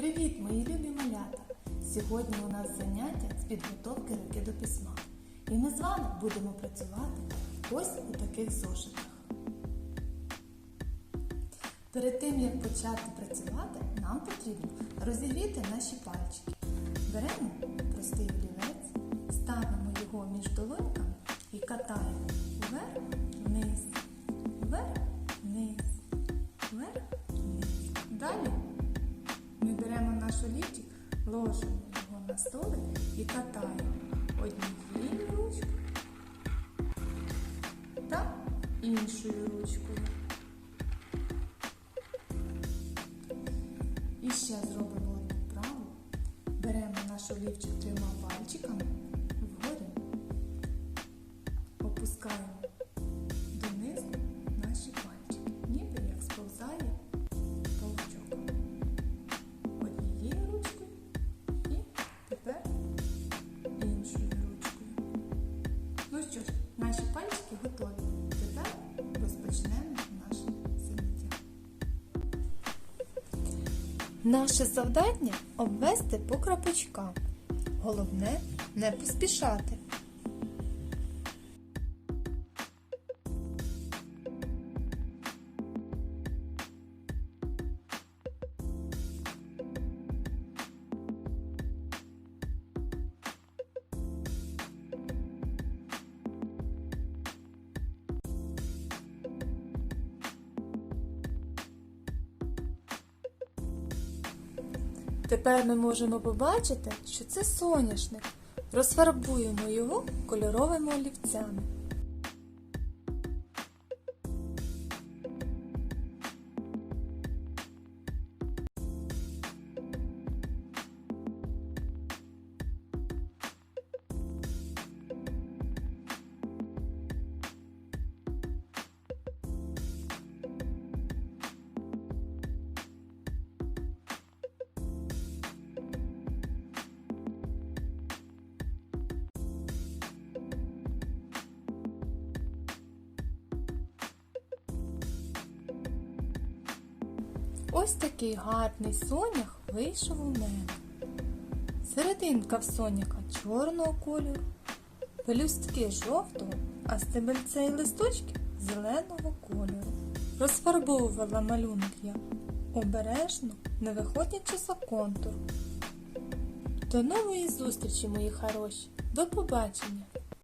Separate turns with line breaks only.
Привіт, мої любі малята! Сьогодні у нас заняття з підготовки руки до письма. І ми з вами будемо працювати ось у таких зошитах. Перед тим, як почати працювати, нам потрібно розігріти наші пальчики. Беремо простий олівець, ставимо його між долоньками і катаємо вверх, наш олівчик, ложимо його на столик і катаємо однією ручкою та іншою ручкою. І ще зробимо одну вправу. Беремо наш олівчик трьома пальчиками вгорі, опускаємо Наше завдання обвести по крапочкам. Головне не поспішати. Тепер ми можемо побачити, що це соняшник. Розфарбуємо його кольоровими олівцями. Ось такий гарний сонях вийшов у мене. Серединка в соняка чорного кольору, пелюстки жовтого, а стебельце і листочки зеленого кольору. Розфарбовувала малюнок я обережно, не виходячи за контур. До нової зустрічі, мої хороші. До побачення!